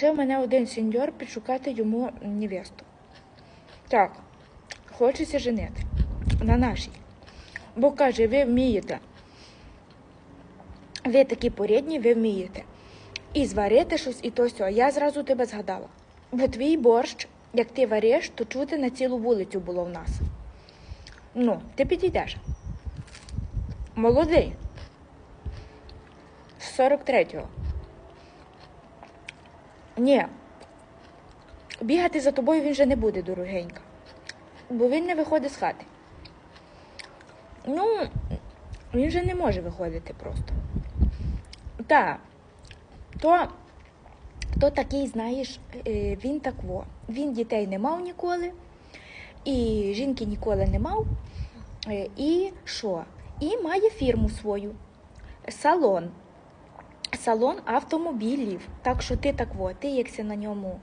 Це в мене один сеньор підшукати йому невесту. Так, хочеться женити на нашій. Бо каже, ви вмієте. Ви такі порідні, ви вмієте. І зварити щось, і то все. Я зразу тебе згадала. Бо твій борщ, як ти вариш, то чути на цілу вулицю було в нас. Ну, ти підійдеш. Молодий. З 43-го. Ні. Бігати за тобою він вже не буде, дорогенька. Бо він не виходить з хати. Ну, він вже не може виходити просто. Так. То, то такий, знаєш, е, він так во. Він дітей не мав ніколи, і жінки ніколи не мав. Е, І що? І має фірму свою. Салон. Салон автомобілів. Так що ти так во, ти якся на ньому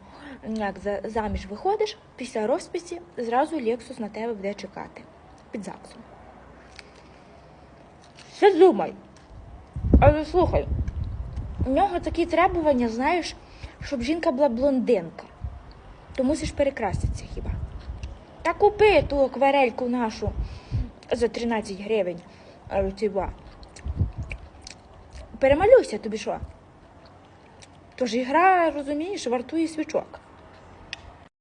як заміж виходиш, після розписі зразу Лексус на тебе буде чекати під ЗАГСом. Все думай. Але слухай, у нього такі требування, знаєш, щоб жінка була блондинка. То мусиш перекраситися хіба. Та купи ту акварельку нашу за 13 гривень. е, ціва. Перемалюйся тобі що. Тож ігра, розумієш, вартує свічок.